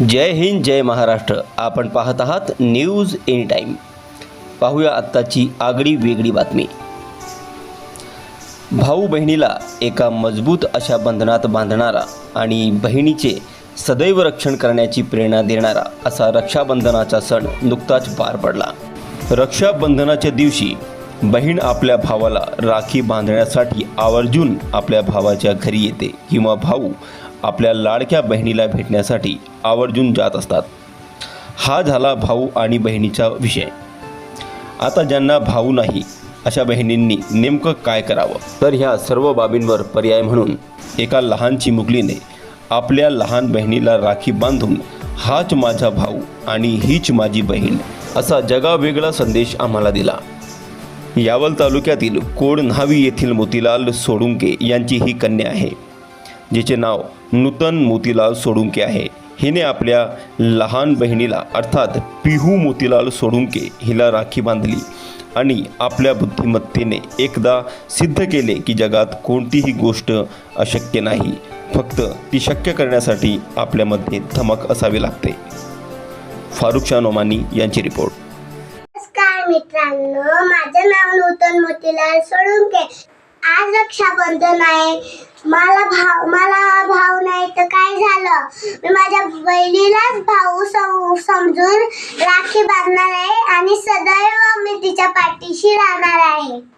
जय हिंद जय महाराष्ट्र. आपण पाहत आहात न्यूज एनी टाईम पाहूया आत्ताची आगळी वेगळी बातमी. भाऊ बहिणीला एका मजबूत अशा बंधनात बांधणारा आणि बहिणीचे सदैव रक्षण करण्याची प्रेरणा देणारा असा रक्षाबंधनाचा सण नुकताच पार पडला. रक्षाबंधनाच्या दिवशी बहीण आपल्या भावाला राखी बांधण्यासाठी आवर्जून आपल्या भावाच्या घरी येते किंवा भाऊ आपल्या लाडक्या बहिणीला भेटण्यासाठी आवर्जून जात असतात. हा झाला भाऊ आणि बहिणीचा विषय. आता ज्यांना भाऊ नाही अशा बहिणींनी नेमकं काय करावं? तर ह्या सर्व बाबींवर पर्याय म्हणून एका लहान चिमुकलीने आपल्या लहान बहिणीला राखी बांधून हाच माझा भाऊ आणि हीच माझी बहीण असा जगावेगळा संदेश आम्हाला दिला. यावल तालुक्यातील कोड न्हावी येथील मोतीलाल सोडुंके यांची ही कन्या आहे जिचे नाव नूतन मोतीलाल सोडुंके आहे. हिने आपल्या लहान बहिणीला अर्थात पिहू मोतीलाल सोडुंके हिला राखी बांधली आणि आपल्या बुद्धिमत्तेने एकदा सिद्ध केले की जगात कोणतीही गोष्ट अशक्य नाही. फक्त ती शक्य करण्यासाठी आपल्यामध्ये धमक असावी लागते. फारुख शाह नोमानी यांची रिपोर्ट. मित्रांनो माझं नाव नूतन मोतीलाल सोळुंके. आज रक्षाबंधन आहे. मला भाव मला भाऊ नाही तर काय झालं? मी माझ्या बहिणीलाच भाऊ सम- समजून राखी बांधणार आहे आणि सदैव मी तिच्या पाठीशी राहणार आहे.